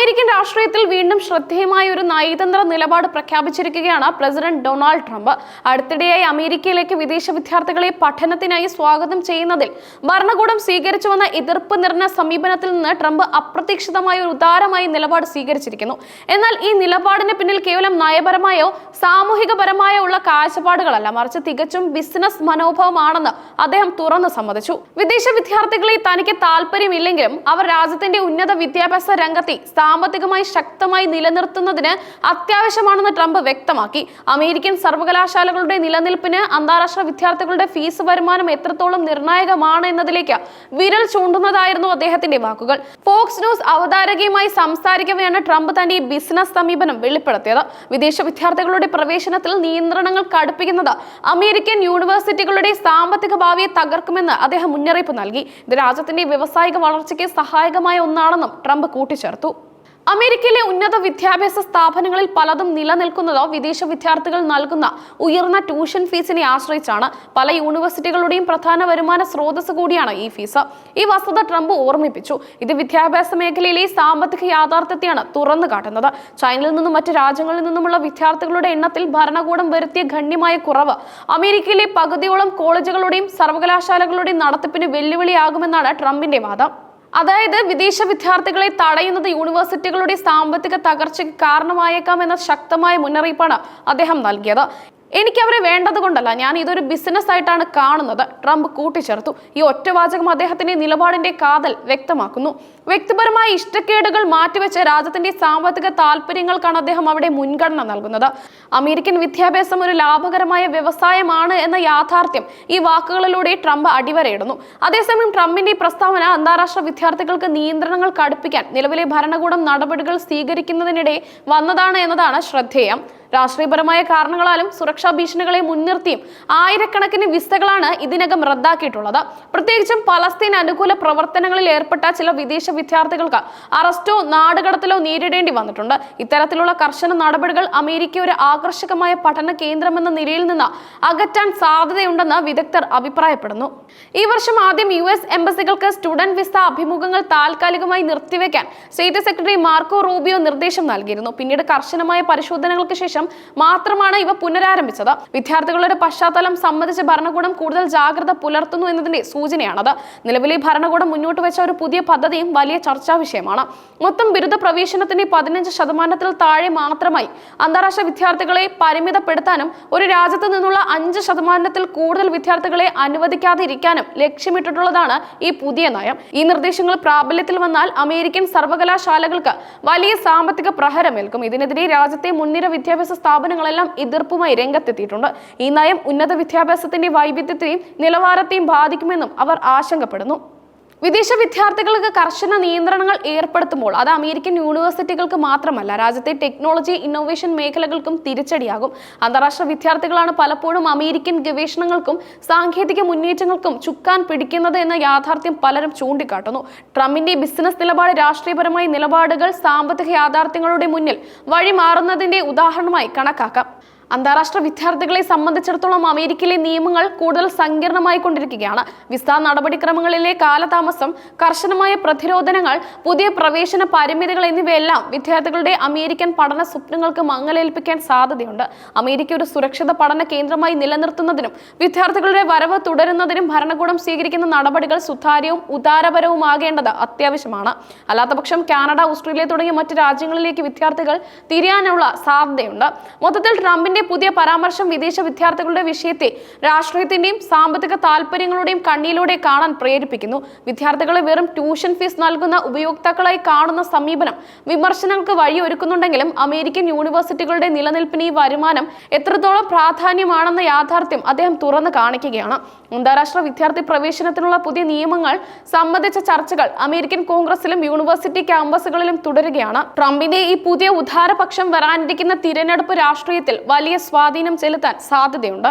American രാഷ്ട്രീയത്തിൽ വീണ്ടും ശ്രദ്ധേയമായ ഒരു നയതന്ത്ര നിലപാട് പ്രഖ്യാപിച്ചിരിക്കുകയാണ് പ്രസിഡന്റ് ഡൊണാൾഡ് ട്രംപ്. അടുത്തിടെയായി അമേരിക്കയിലേക്ക് വിദേശ വിദ്യാർത്ഥികളെ പഠനത്തിനായി സ്വാഗതം ചെയ്യുന്നതിൽ ഭരണകൂടം സ്വീകരിച്ചു വന്ന എതിർപ്പ് നിറഞ്ഞ സമീപനത്തിൽ നിന്ന് ട്രംപ് അപ്രതീക്ഷിതമായ ഒരു ഉദാരമായ നിലപാട് സ്വീകരിച്ചിരിക്കുന്നു. എന്നാൽ ഈ നിലപാടിന് പിന്നിൽ കേവലം നയപരമായോ സാമൂഹികപരമായോ ഉള്ള കാഴ്ചപ്പാടുകളല്ല മറിച്ച് തികച്ചും ബിസിനസ് മനോഭാവമാണെന്ന് അദ്ദേഹം തുറന്നു സമ്മതിച്ചു. വിദേശ വിദ്യാർത്ഥികളെ തനിക്ക് താല്പര്യമില്ലെങ്കിലും അവർ രാജ്യത്തിന്റെ ഉന്നത വിദ്യാഭ്യാസ രംഗത്തെ സാമ്പത്തികമായി ശക്തമായി നിലനിർത്തുന്നതിന് അത്യാവശ്യമാണെന്ന് ട്രംപ് വ്യക്തമാക്കി. അമേരിക്കൻ സർവകലാശാലകളുടെ നിലനിൽപ്പിന് അന്താരാഷ്ട്ര വിദ്യാർത്ഥികളുടെ ഫീസ് വരുമാനം എത്രത്തോളം നിർണായകമാണ് എന്നതിലേക്ക് വിരൽ ചൂണ്ടുന്നതായിരുന്നു അദ്ദേഹത്തിന്റെ വാക്കുകൾ. ഫോക്സ് ന്യൂസ് അവതാരകയുമായി സംസാരിക്കവെയാണ് ട്രംപ് തന്റെ ബിസിനസ് സമീപനം വെളിപ്പെടുത്തിയത്. വിദേശ വിദ്യാർത്ഥികളുടെ പ്രവേശനത്തിൽ നിയന്ത്രണങ്ങൾ കടുപ്പിക്കുന്നത് അമേരിക്കൻ യൂണിവേഴ്സിറ്റികളുടെ സാമ്പത്തിക ഭാവിയെ തകർക്കുമെന്ന് അദ്ദേഹം മുന്നറിയിപ്പ് നൽകി. ഇത് രാജ്യത്തിന്റെ വ്യവസായിക വളർച്ചയ്ക്ക് സഹായകമായ ഒന്നാണെന്നും ട്രംപ് കൂട്ടിച്ചേർത്തു. അമേരിക്കയിലെ ഉന്നത വിദ്യാഭ്യാസ സ്ഥാപനങ്ങളിൽ പലതും നിലനിൽക്കുന്നതോ വിദേശ വിദ്യാർത്ഥികൾ നൽകുന്ന ഉയർന്ന ട്യൂഷൻ ഫീസിനെ ആശ്രയിച്ചാണ് പല യൂണിവേഴ്സിറ്റികളുടെയും പ്രധാന വരുമാന സ്രോതസ് കൂടിയാണ് ഈ ഫീസ്. ഈ വസ്തുത ട്രംപ് ഓർമ്മിപ്പിച്ചു. ഇത് വിദ്യാഭ്യാസ മേഖലയിലെ സാമ്പത്തിക യാഥാർത്ഥ്യത്തെയാണ് തുറന്നു കാട്ടുന്നത്. ചൈനയിൽ നിന്നും മറ്റ് രാജ്യങ്ങളിൽ നിന്നുമുള്ള വിദ്യാർത്ഥികളുടെ എണ്ണത്തിൽ ഭരണകൂടം വരുത്തിയ ഗണ്യമായ കുറവ് അമേരിക്കയിലെ പകുതിയോളം കോളേജുകളുടെയും സർവകലാശാലകളുടെയും നടത്തിപ്പിന് വെല്ലുവിളിയാകുമെന്നാണ് ട്രംപിന്റെ വാദം. അതായത് വിദേശ വിദ്യാർത്ഥികളെ തടയുന്നത് യൂണിവേഴ്സിറ്റികളുടെ സാമ്പത്തിക തകർച്ചയ്ക്ക് കാരണമായേക്കാം എന്ന ശക്തമായ മുന്നറിയിപ്പാണ് അദ്ദേഹം നൽകിയത്. എനിക്ക് അവരെ വേണ്ടത് കൊണ്ടല്ല. ഞാൻ ഇതൊരു ബിസിനസ് ആയിട്ടാണ് കാണുന്നത്. ട്രംപ് കൂട്ടിച്ചേർത്തു. ഈ ഒറ്റവാചകം അദ്ദേഹത്തിന്റെ നിലപാടിന്റെ കാതൽ വ്യക്തമാക്കുന്നു. വ്യക്തിപരമായ ഇഷ്ടക്കേടുകൾ മാറ്റിവെച്ച് രാജ്യത്തിന്റെ സാമ്പത്തിക താല്പര്യങ്ങൾക്കാണ് അദ്ദേഹം അവിടെ മുൻഗണന നൽകുന്നത്. അമേരിക്കൻ വിദ്യാഭ്യാസം ഒരു ലാഭകരമായ വ്യവസായമാണ് എന്ന യാഥാർത്ഥ്യം ഈ വാക്കുകളിലൂടെ ട്രംപ് അടിവരയിടുന്നു. അതേസമയം ട്രംപിന്റെ പ്രസ്താവന അന്താരാഷ്ട്ര വിദ്യാർത്ഥികൾക്ക് നിയന്ത്രണങ്ങൾ കടുപ്പിക്കാൻ നിലവിലെ ഭരണകൂടം നടപടികൾ സ്വീകരിക്കുന്നതിനിടെ വന്നതാണ് എന്നതാണ് ശ്രദ്ധേയം. രാഷ്ട്രീയപരമായ കാരണങ്ങളാലും സുരക്ഷാ ഭീഷണികളെ മുൻനിർത്തിയും ആയിരക്കണക്കിന് വിസകളാണ് ഇതിനകം റദ്ദാക്കിയിട്ടുള്ളത്. പ്രത്യേകിച്ചും പലസ്തീൻ അനുകൂല പ്രവർത്തനങ്ങളിൽ ഏർപ്പെട്ട ചില വിദേശ വിദ്യാർത്ഥികൾക്ക് അറസ്റ്റോ നാടുകടത്തലോ നേരിടേണ്ടി വന്നിട്ടുണ്ട്. ഇത്തരത്തിലുള്ള കർശന നടപടികൾ അമേരിക്ക ഒരു ആകർഷകമായ പഠന കേന്ദ്രമെന്ന നിലയിൽ നിന്ന് അകറ്റാൻ സാധ്യതയുണ്ടെന്ന് വിദഗ്ധർ അഭിപ്രായപ്പെടുന്നു. ഈ വർഷം ആദ്യം യു എസ് എംബസികൾക്ക് സ്റ്റുഡന്റ് വിസ അഭിമുഖങ്ങൾ താൽക്കാലികമായി നിർത്തിവെക്കാൻ സ്റ്റേറ്റ് സെക്രട്ടറി മാർക്കോ റൂബിയോ നിർദ്ദേശം നൽകിയിരുന്നു. പിന്നീട് കർശനമായ പരിശോധനകൾക്ക് ശേഷം മാത്രമാണ് ഇവ പുനരാരംഭിച്ചത്. വിദ്യാർത്ഥികളുടെ പശ്ചാത്തലം സംബന്ധിച്ച് ഭരണകൂടം കൂടുതൽ ജാഗ്രത പുലർത്തുന്നു എന്നതിന്റെ സൂചനയാണത്. നിലവിലെ ഭരണകൂടം മുന്നോട്ട് വെച്ച ഒരു പുതിയ പദ്ധതിയും വലിയ ചർച്ചാ വിഷയമാണ്. മൊത്തം ബിരുദ പ്രവേശനത്തിന്റെ പതിനഞ്ച് ശതമാനത്തിൽ താഴെ മാത്രമായി അന്താരാഷ്ട്ര വിദ്യാർത്ഥികളെ പരിമിതപ്പെടുത്താനും ഒരു രാജ്യത്ത് നിന്നുള്ള അഞ്ച് ശതമാനത്തിൽ കൂടുതൽ വിദ്യാർത്ഥികളെ അനുവദിക്കാതെ ഇരിക്കാനും ലക്ഷ്യമിട്ടിട്ടുള്ളതാണ് ഈ പുതിയ നയം. ഈ നിർദ്ദേശങ്ങൾ പ്രാബല്യത്തിൽ വന്നാൽ അമേരിക്കൻ സർവകലാശാലകൾക്ക് വലിയ സാമ്പത്തിക പ്രഹരമേൽക്കും. ഇതിനെതിരെ രാജ്യത്തെ മുൻനിര വിദ്യാഭ്യാസ സ്ഥാപനങ്ങളെല്ലാം എതിർപ്പുമായി രംഗത്തെത്തിയിട്ടുണ്ട്. ഈ നയം ഉന്നത വിദ്യാഭ്യാസത്തിന്റെ വൈവിധ്യത്തെയും നിലവാരത്തെയും ബാധിക്കുമെന്നും അവർ ആശങ്കപ്പെടുന്നു. വിദേശ വിദ്യാർത്ഥികൾക്ക് കർശന നിയന്ത്രണങ്ങൾ ഏർപ്പെടുത്തുമ്പോൾ അത് അമേരിക്കൻ യൂണിവേഴ്സിറ്റികൾക്ക് മാത്രമല്ല രാജ്യത്തെ ടെക്നോളജി ഇന്നോവേഷൻ മേഖലകൾക്കും തിരിച്ചടിയാകും. അന്താരാഷ്ട്ര വിദ്യാർത്ഥികളാണ് പലപ്പോഴും അമേരിക്കൻ ഗവേഷണങ്ങൾക്കും സാങ്കേതിക മുന്നേറ്റങ്ങൾക്കും ചുക്കാൻ പിടിക്കുന്നത് എന്ന യാഥാർത്ഥ്യം പലരും ചൂണ്ടിക്കാട്ടുന്നു. ട്രംപിന്റെ ബിസിനസ് നിലപാട് രാഷ്ട്രീയപരമായ നിലപാടുകൾ സാമ്പത്തിക യാഥാർത്ഥ്യങ്ങളുടെ മുന്നിൽ വഴിമാറുന്നതിന്റെ ഉദാഹരണമായി കണക്കാക്കാം. അന്താരാഷ്ട്ര വിദ്യാർത്ഥികളെ സംബന്ധിച്ചിടത്തോളം അമേരിക്കയിലെ നിയമങ്ങൾ കൂടുതൽ സങ്കീർണമായി കൊണ്ടിരിക്കുകയാണ് വിസ നടപടിക്രമങ്ങളിലെ കാലതാമസം കർശനമായ പ്രതിരോധനങ്ങൾ പുതിയ പ്രവേശന പരിമിതികൾ എന്നിവയെല്ലാം വിദ്യാർത്ഥികളുടെ അമേരിക്കൻ പഠന സ്വപ്നങ്ങൾക്ക് മങ്ങലേൽപ്പിക്കാൻ സാധ്യതയുണ്ട്. അമേരിക്ക ഒരു സുരക്ഷിത പഠന കേന്ദ്രമായി നിലനിർത്തുന്നതിനും വിദ്യാർത്ഥികളുടെ വരവ് തുടരുന്നതിനും ഭരണകൂടം സ്വീകരിക്കുന്ന നടപടികൾ സുതാര്യവും ഉദാരപരവുമാകേണ്ടത് അത്യാവശ്യമാണ്. അല്ലാത്തപക്ഷം കാനഡ ഓസ്ട്രേലിയ തുടങ്ങിയ മറ്റ് രാജ്യങ്ങളിലേക്ക് വിദ്യാർത്ഥികൾ തിരിയാനുള്ള സാധ്യതയുണ്ട്. മൊത്തത്തിൽ ട്രംപിന്റെ പുതിയ പരാമർശം വിദേശ വിദ്യാർത്ഥികളുടെ വിഷയത്തെ രാഷ്ട്രീയത്തിന്റെയും സാമ്പത്തിക താല്പര്യങ്ങളുടെയും കണ്ണിയിലൂടെ കാണാൻ പ്രേരിപ്പിക്കുന്നു. വിദ്യാർത്ഥികളെ വെറും ട്യൂഷൻ ഫീസ് നൽകുന്ന ഉപയോക്താക്കളായി കാണുന്ന സമീപനം വിമർശനങ്ങൾക്ക് വഴിയൊരുക്കുന്നുണ്ടെങ്കിലും അമേരിക്കൻ യൂണിവേഴ്സിറ്റികളുടെ നിലനിൽപ്പിന് ഈ വരുമാനം എത്രത്തോളം പ്രാധാന്യമാണെന്ന യാഥാർത്ഥ്യം അദ്ദേഹം തുറന്നു കാണിക്കുകയാണ്. അന്താരാഷ്ട്ര വിദ്യാർത്ഥി പ്രവേശനത്തിനുള്ള പുതിയ നിയമങ്ങൾ സംബന്ധിച്ച ചർച്ചകൾ അമേരിക്കൻ കോൺഗ്രസിലും യൂണിവേഴ്സിറ്റി ക്യാമ്പസുകളിലും തുടരുകയാണ്. ട്രംപിന്റെ ഈ പുതിയ ഉദാരപക്ഷം വരാനിരിക്കുന്ന തിരഞ്ഞെടുപ്പ് രാഷ്ട്രീയത്തിൽ വലിയ സ്വാധീനം ചെലുത്താൻ സാധ്യതയുണ്ട്